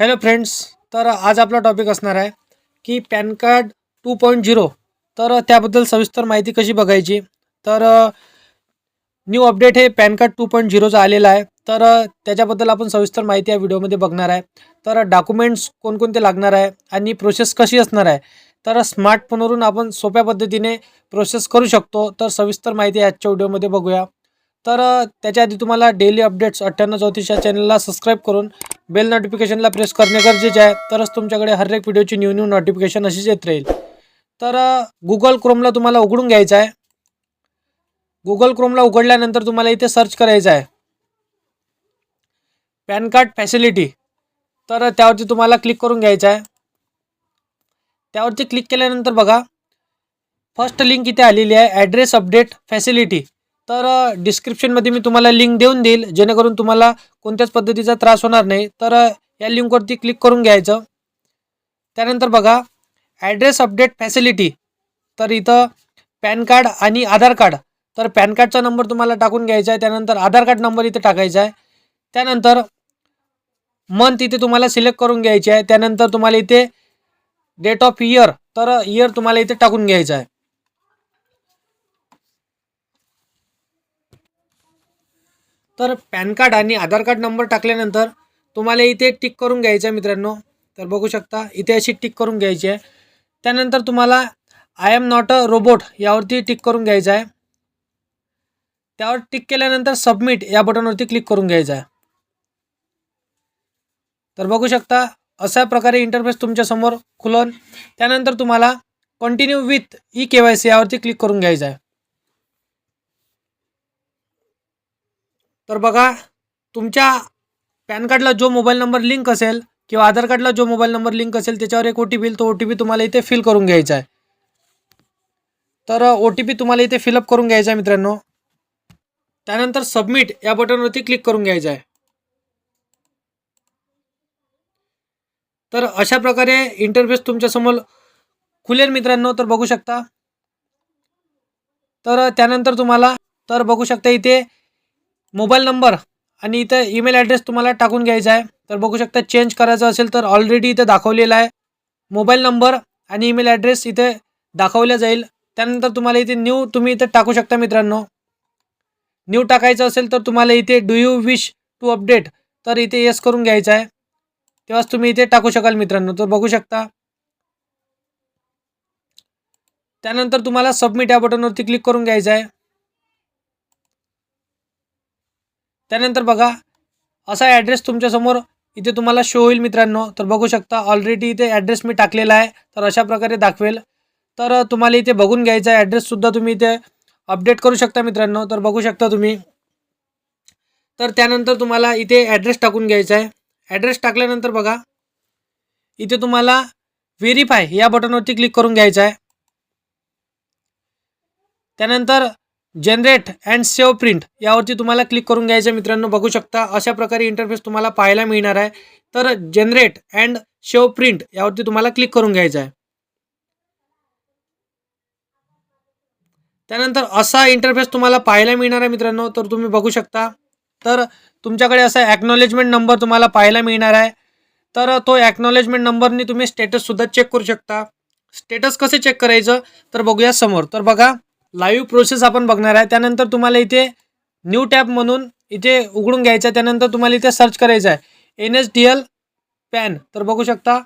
Hello friends तर आज आपला टॉपिक असणार आहे की PAN card two point zero तर त्याबद्दल सविस्तर माहिती कशी बघायची? तर न्यू अपडेट हे पॅन कार्ड टू पॉईंट झिरोचं आलेलं आहे. तर त्याच्याबद्दल आपण सविस्तर माहिती या व्हिडिओमध्ये बघणार आहे. तर डॉक्युमेंट्स कोणकोणते लागणार आहे आणि प्रोसेस कशी असणार आहे? तर स्मार्टफोनवरून आपण सोप्या पद्धतीने प्रोसेस करू शकतो. तर सविस्तर माहिती आजच्या व्हिडिओमध्ये बघूया. तर त्याच्या आधी तुम्हाला डेली अपडेट्स अठ्ठ्याण्णव चौतीस या चॅनलला सबस्क्राईब करून बेल नोटिफिकेशनला प्रेस करणे गरजेचे आहे. तरच तुमच्याकडे हर एक व्हिडिओची न्यू न्यू नोटिफिकेशन अशीच येत राहील. तर गुगल क्रोमला तुम्हाला उघडून घ्यायचं आहे. गुगल क्रोमला उघडल्यानंतर तुम्हाला इथे सर्च करायचं आहे. पॅन कार्ड फॅसिलिटी तर त्यावरती तुम्हाला क्लिक करून घ्यायचं आहे. त्यावरती क्लिक केल्यानंतर बघा फर्स्ट लिंक इथे आलेली आहे. ॲड्रेस अपडेट फॅसिलिटी तर डिस्क्रिप्शनमध्ये मी तुम्हाला लिंक देऊन देईल. जेणेकरून तुम्हाला कोणत्याच पद्धतीचा त्रास होणार नाही. तर या लिंकवरती क्लिक करून घ्यायचं. त्यानंतर बघा ॲड्रेस अपडेट फॅसिलिटी तर इथं पॅन कार्ड आणि आधार कार्ड. तर पॅन कार्डचा नंबर तुम्हाला टाकून घ्यायचा आहे. त्यानंतर आधार कार्ड नंबर इथे टाकायचा आहे. त्यानंतर मंथ इथे तुम्हाला सिलेक्ट करून घ्यायची आहे. त्यानंतर तुम्हाला इथे डेट ऑफ इयर तर इयर तुम्हाला इथे टाकून घ्यायचं आहे. तर पॅन कार्ड आणि आधार कार्ड नंबर टाकल्यानंतर तुम्हाला इथे टिक करून घ्यायचं आहे मित्रांनो. तर बघू शकता इथे अशी टिक करून घ्यायची आहे. त्यानंतर तुम्हाला I am not a robot यावरती टिक करून घ्यायचं आहे. त्यावर टिक केल्यानंतर सबमिट या बटनवरती क्लिक करून घ्यायचं आहे. तर बघू शकता अशा प्रकारे इंटरफेस तुमच्यासमोर खुलन त्यानंतर तुम्हाला continue with e K Y C यावरती क्लिक करून घ्यायचं आहे. तर बघा तुमच्या पॅन कार्डला जो मोबाईल नंबर लिंक असेल किंवा आधार कार्डला जो मोबाईल नंबर लिंक असेल त्याच्यावर एक ओ टी पी तो ओ टी पी तुम्हाला इथे फिल करून घ्यायचा आहे. तर ओ टी पी तुम्हाला इथे फिलअप करून घ्यायचा आहे मित्रांनो. त्यानंतर सबमिट या बटनवरती क्लिक करून घ्यायचं आहे. तर अशा प्रकारे इंटरफेस तुमच्यासमोर खुलेल मित्रांनो. तर बघू शकता. तर त्यानंतर तुम्हाला तर बघू शकता इथे मोबाईल नंबर आणि इथं ईमेल ॲड्रेस तुम्हाला टाकून घ्यायचा आहे. तर बघू शकता चेंज करायचं असेल तर ऑलरेडी इथं दाखवलेला आहे. मोबाईल नंबर आणि ईमेल ॲड्रेस इथे दाखवला जाईल. त्यानंतर तुम्हाला इथे न्यू तुम्ही इथे टाकू शकता मित्रांनो. न्यू टाकायचं असेल तर तुम्हाला इथे do you wish to update तर इथे येस करून घ्यायचं आहे. तेव्हाच तुम्ही इथे टाकू शकाल मित्रांनो. तर बघू शकता. त्यानंतर तुम्हाला सबमिट या बटनवरती क्लिक करून घ्यायचं आहे. त्यानंतर बघा असा ॲड्रेस तुमच्यासमोर इथे तुम्हाला शो होईल मित्रांनो. तर बघू शकता ऑलरेडी इथे ॲड्रेस मी टाकलेला आहे. तर अशा प्रकारे दाखवेल. तर तुम्हाला इथे बघून घ्यायचा आहे ॲड्रेससुद्धा तुम्ही इथे अपडेट करू शकता मित्रांनो. तर बघू शकता तुम्ही. तर त्यानंतर तुम्हाला इथे ॲड्रेस टाकून घ्यायचा आहे. ॲड्रेस टाकल्यानंतर बघा इथे तुम्हाला व्हेरीफाय या बटनवरती क्लिक करून घ्यायचं आहे. त्यानंतर जनरेट अँड सेव्ह प्रिंट यावरती तुम्हाला क्लिक करून घ्यायचं मित्रांनो बघू शकता अशा प्रकारे इंटरफेस तुम्हाला पाहायला मिळणार आहे. तर जनरेट अँड शेव प्रिंट यावरती तुम्हाला क्लिक करून घ्यायचं आहे. त्यानंतर असा इंटरफेस तुम्हाला पाहायला मिळणार आहे मित्रांनो. तर तुम्ही बघू शकता तर तुमच्याकडे असा ॲक्नॉलेजमेंट नंबर तुम्हाला पाहायला मिळणार आहे. तर तो ॲक्नॉलेजमेंट नंबरनी तुम्ही स्टेटससुद्धा चेक करू शकता. स्टेटस कसे चेक करायचं? तर बघूया समोर. तर बघा लाईव्ह प्रोसेस आपण बघणार आहे. त्यानंतर तुम्हाला इथे न्यू टॅब म्हणून इथे उघडून घ्यायचं आहे. त्यानंतर तुम्हाला इथे सर्च करायचं आहे. N S D L PAN तर बघू शकता.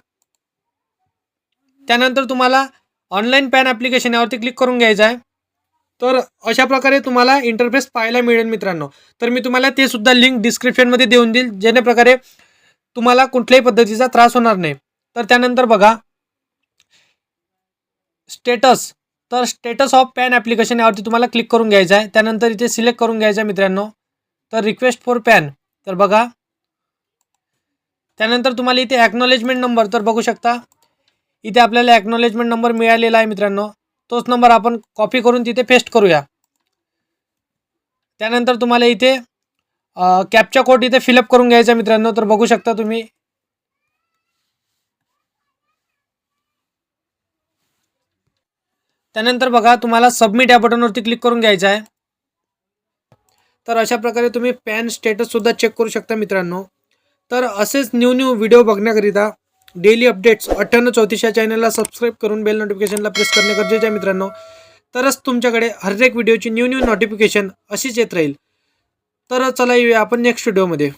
त्यानंतर तुम्हाला ऑनलाईन पॅन ॲप्लिकेशन यावरती क्लिक करून घ्यायचं आहे. तर अशा प्रकारे तुम्हाला इंटरफेस पाहायला मिळेल मित्रांनो. तर मी तुम्हाला ते सुद्धा लिंक डिस्क्रिप्शनमध्ये देऊन देईल. जेणेप्रकारे तुम्हाला कुठल्याही पद्धतीचा त्रास होणार नाही. तर त्यानंतर बघा. स्टेटस तर स्टेटस ऑफ पॅन ॲप्लिकेशन यावरती तुम्हाला क्लिक करून घ्यायचं आहे. त्यानंतर इथे सिलेक्ट करून घ्यायचं आहे मित्रांनो. तर रिक्वेस्ट फॉर पॅन तर बघा. त्यानंतर तुम्हाला इथे ॲक्नॉलेजमेंट नंबर तर बघू शकता. इथे आपल्याला ॲक्नॉलेजमेंट नंबर मिळालेला आहे मित्रांनो. तोच नंबर आपण कॉपी करून तिथे पेस्ट करूया. त्यानंतर तुम्हाला इथे कॅपचा कोड इथे फिलअप करून घ्यायचा मित्रांनो. तर बघू शकता तुम्ही. त्यानंतर बघा तुम्हाला सबमिट या बटनवरती क्लिक करून घ्यायचं आहे. तर अशा प्रकारे तुम्ही पॅन स्टेटससुद्धा चेक करू शकता मित्रांनो. तर असेच न्यू न्यू व्हिडिओ बघण्याकरिता डेली अपडेट्स अठ्ठ्याण्णव चौतीस या चॅनलला सबस्क्राईब करून बेल नोटिफिकेशनला प्रेस करणे गरजेचे आहे मित्रांनो. तरच तुमच्याकडे हर एक व्हिडिओची न्यू न्यू नोटिफिकेशन अशीच येत राहील. तर चला येऊया आपण नेक्स्ट व्हिडिओमध्ये